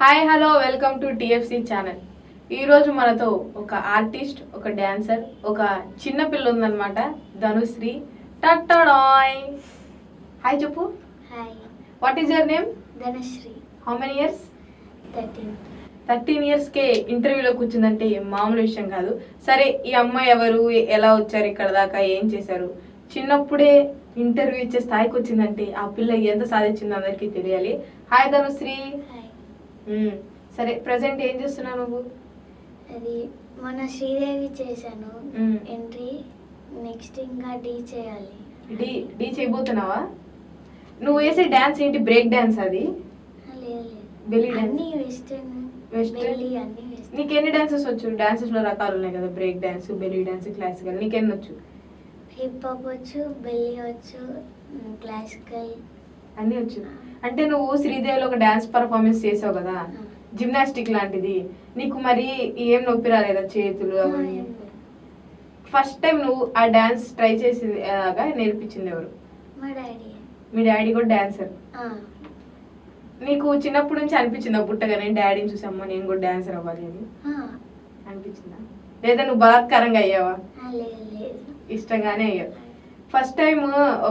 Hi hello welcome to TFC channel ఈ రోజు మనతో ఒక ఆర్టిస్ట్ ఒక డాన్సర్ ఒక చిన్న పిల్ల ఉందన్నమాట ధనుశ్రీ టట్టడాయ్ హాయ్ చెప్పు. Hi what is your name Dhanashree. How many years thirteen thirteen ఇయర్స్కే ఇంటర్వ్యూలో కూర్చుందంటే మామూలు విషయం కాదు. సరే ఈ అమ్మాయి ఎవరు? ఎలా వచ్చారు? ఇక్కడ దాకా ఏం చేశారు? చిన్నప్పుడే ఇంటర్వ్యూ ఇచ్చే స్థాయికి వచ్చిందంటే ఆ పిల్ల ఎంత సాధించిందో అందరికీ తెలియాలి. హాయ్ ధనుశ్రీ. హాయ్. సరే ప్రజెంట్ ఏం చేస్తున్నావు నువ్వు? అది మొన్న శ్రీదేవి చేశాను. ఎంట్రీ నెక్స్ట్ ఇంకా డీ చేయాలి. డీ డీ చేయబోతున్నావా? నువ్వు వేసే డాన్స్ ఏంటి? బ్రేక్ డాన్స్ అది? బెల్లి వెస్టర్న్ నీకు ఎన్ని డాన్సెస్ వచ్చు? డాన్సెస్లో రకాలు ఉన్నాయి కదా. Break dance belly dance classical నీకు ఎన్ని వచ్చు? హిప్ హాప్ వచ్చు బెల్లి వచ్చు క్లాసికల్ అన్ని వచ్చు. అంటే నువ్వు శ్రీదేవిలో ఒక డాన్స్ పర్ఫార్మెన్స్ చేసావు కదా జిమ్నాస్టిక్ లాంటిది. నీకు మరి ఏం నొప్పి రాలేదా చేతులు అవన్నీ? ఫస్ట్ టైం నువ్వు ఆ డాన్స్ ట్రై చేసి లాగా నేర్పించింది ఎవరు? మా డాడీ. కూడా డాన్సర్ నీకు చిన్నప్పటి నుంచి అనిపించిందా పుట్టగానే డాడీని చూసమ్మా నేను కూడా డాన్సర్ అవ్వాలి అని అనిపించిందా? లేదా నువ్వు బలాత్కారంగా అయ్యావా? ఇష్టంగానే అయ్యావు. ఫస్ట్ టైం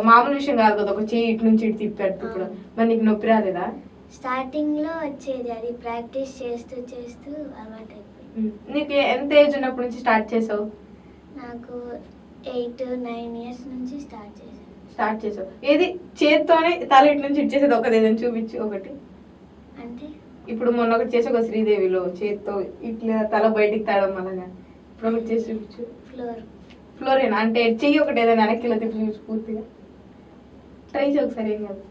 మామూలు విషయం కాదు కదా ఒక చెయ్యి ఇటు నుంచి ఇటు తిప్పాడు ఇప్పుడు. మరి నీకు నొప్పి రాలేదా? స్టార్టింగ్లో వచ్చేది అది ప్రాక్టీస్ చేస్తూ చేస్తూ అలవాటు. నీకు ఎంత ఏజ్ ఉన్నప్పటి నుంచి స్టార్ట్ చేసావు? నాకు ఎయిట్ నైన్ ఇయర్స్ నుంచి స్టార్ట్ చేశాను స్టార్ట్ చేసావు. ఏది? చేత్తోనే తల ఇటు నుంచి ఇటు చేసేది ఒకటి ఏదైనా చూపించు ఒకటి. అంటే? ఇప్పుడు మొన్న ఒకటి చేసి ఒక శ్రీదేవిలో చేత్తో ఇట్లా తల బయటికి తాడడం అలాగా ఇప్పుడు ఒకటి చేసి చూపించు. ఫ్లోర్ ఫ్లోరేనా అంటే చెయ్యి ఒకటి ఏదైనా వెనక్కి ఇలా తిప్పి పూర్తిగా. ట్రై చేయి ఒకసారి ఏం కాదు.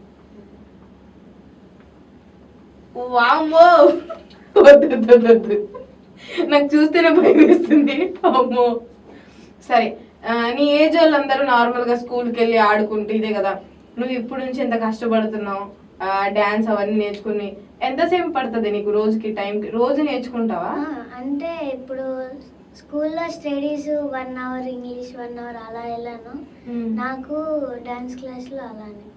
వామ్మో! వద్దు వద్దు, నాకు చూస్తేనే భయం వేస్తుంది. అమ్మో సరే నీ ఏజ్ వాళ్ళందరూ నార్మల్గా స్కూల్కి వెళ్ళి ఆడుకుంటూ ఇదే కదా. నువ్వు ఇప్పుడు నుంచి ఎంత కష్టపడుతున్నావు? డాన్స్ అవన్నీ నేర్చుకుని. ఎంతసేపు పడుతుంది నీకు రోజుకి టైంకి? రోజు నేర్చుకుంటావా? అంటే ఇప్పుడు స్కూల్లో studies one hour English one hour అలా వెళ్ళాను. నాకు డాన్స్ క్లాస్లో అలానే.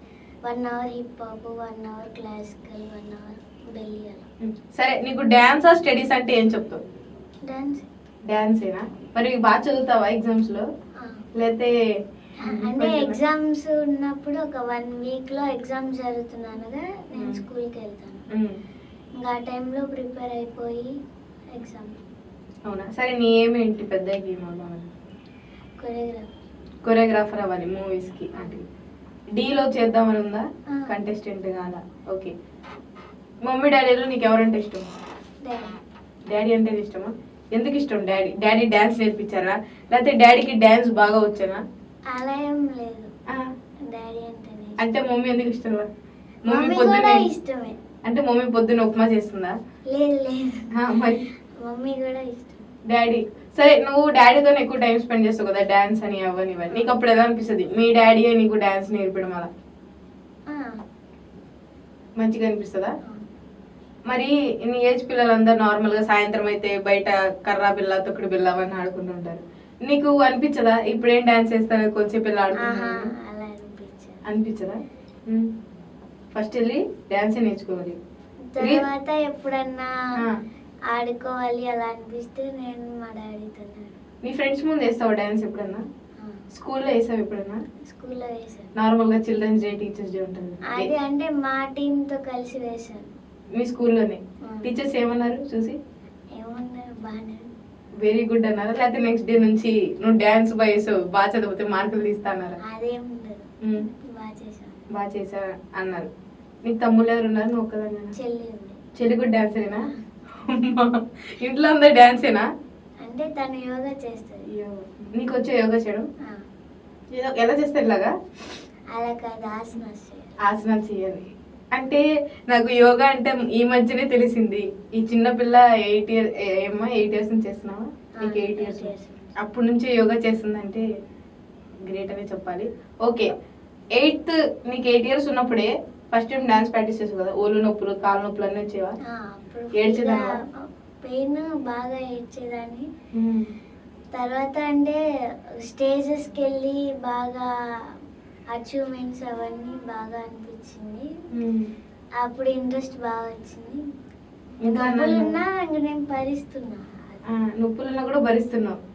One hour hip hop one hour classical one hour belly అలా. సరే నీకు డాన్స్ ఆ స్టడీస్ అంటే ఏం చెప్తావు? డాన్స్. డాన్సేనా? మరి బాగా చదువుతావా ఎగ్జామ్స్లో? లేకపోతే అంటే ఎగ్జామ్స్ ఉన్నప్పుడు ఒక వన్ వీక్లో ఎగ్జామ్ జరుగుతున్నానుగా నేను. స్కూల్కి వెళ్తాను. ఇంకా ఆ టైంలో ప్రిపేర్ అయిపోయి ఎగ్జామ్. అవునా? సరే నీ ఏమేంటి పెద్ద గేమ్ కొరియోగ్రాఫ్ కొరియోగ్రాఫర్ అవ్వాలి మూవీస్కి అంటే డీలో చేద్దామని ఉందా. కంటెస్టెంట్ కాదా? ఓకే మమ్మీ డాడీలో నీకు ఎవరంటే ఇష్టం? డాడీ. అంటే ఇష్టమా? ఎందుకు ఇష్టం డాడీ? Daddy dance నేర్పించారా? లేకపోతే డాడీకి డాన్స్ బాగా వచ్చానా? అలా ఏం లేదు. ఆ, డాడీ. అంటే మమ్మీ ఎందుకు ఇష్టం మమ్మీ ఇష్టమే. అంటే మమ్మీ పొద్దున్న ఉప్మా చేస్తుందా? లేదు లేదు. ఆ, మరి? మమ్మీ కూడా ఇష్టం. డాడీ సరే నువ్వు డాడీతో ఎక్కువ టైం స్పెండ్ చేస్తావు కదా డాన్స్ అని అవన్నీ ఇవన్నీ నీకు అప్పుడు ఎలా అనిపిస్తుంది? మీ డాడీ నీకు డాన్స్ నేర్పడం అలా? మంచిగా అనిపిస్తుందా? అవును. మరి నీ ఏజ్ పిల్లలందరూ నార్మల్గా సాయంత్రం అయితే బయట కర్రా బిల్ల తొక్కుడు బిల్ల అవన్నీ ఆడుకుంటుంటారు నీకు అనిపించదా? ఇప్పుడేం డాన్స్ చేస్తారు కొంచెం పిల్ల అనిపించదా. ఫస్ట్ వెళ్ళి డాన్స్ నేర్చుకోవాలి. తర్వాత ఎప్పుడన్నా. ఆడుకోవాలి అలా అనిపిస్తే నేను మా డాడీతో నీ ఫ్రెండ్స్ ముందు వేస్తావా డాన్స్ ఎప్పుడన్నా? స్కూల్లో వేసావు ఎప్పుడన్నా? స్కూల్లో వేసాను నార్మల్గా చిల్డ్రన్స్ డే టీచర్స్ డే ఉంటుంది. అది అంటే మా టీంతో కలిసి వేసాను మీ స్కూల్లోనే. టీచర్స్ ఏమన్నారు చూసి? ఏమన్నారు? బాగానే వెరీ గుడ్ అన్నారా. లేకపోతే నెక్స్ట్ డే నుంచి నువ్వు డాన్స్ బాగా బాగా చదివితే మార్కులు తీస్తా అన్నారా. అదేం బాగా బాగా చేసా. అన్నారు. నీకు తమ్ముళ్ళు ఎవరు ఉన్నారు? నువ్వు ఒక్కదాన్ని చెల్లి కూడా డాన్సేనా ఇంట్లో అందరు డాన్సేనా అంటే తను యోగా చేస్తుంది. నీకు వచ్చే యోగా చేయడం? ఎలా చేస్తారు ఇలాగా? అలా కాదు ఆసనాలు చేయాలి. అంటే నాకు యోగా అంటే ఈ మధ్యనే తెలిసింది. ఈ చిన్న పిల్ల ఎయిట్ ఇయర్ ఏమ్మా ఎయిట్ ఇయర్స్ నుంచి చేస్తున్నావా? నీకు ఎయిట్ ఇయర్స్ అప్పటి నుంచి. యోగా చేస్తుందంటే గ్రేట్ అనే చెప్పాలి. ఓకే. ఎయిత్ నీకు ఎయిట్ ఇయర్స్ ఉన్నప్పుడే ఫస్ట్ టైం డాన్స్ ప్రాక్టీస్ చేసావు కదా? ఓళ్ళు నొప్పులు కాళ్ళ నొప్పులు అన్నీ వచ్చేవా? ఏడ్చేదానివా? పెయిన్ బాగా ఏడ్చేదాన్ని. తర్వాత అంటే స్టేజెస్కి వెళ్ళి బాగా అచీవ్మెంట్స్ అవన్నీ బాగా అనిపించింది. అప్పుడు ఇంట్రెస్ట్ బాగా వచ్చింది. డబ్బులున్నా ఇంక నేను భరిస్తున్నా. నొప్పులున్నా కూడా భరిస్తున్నావు.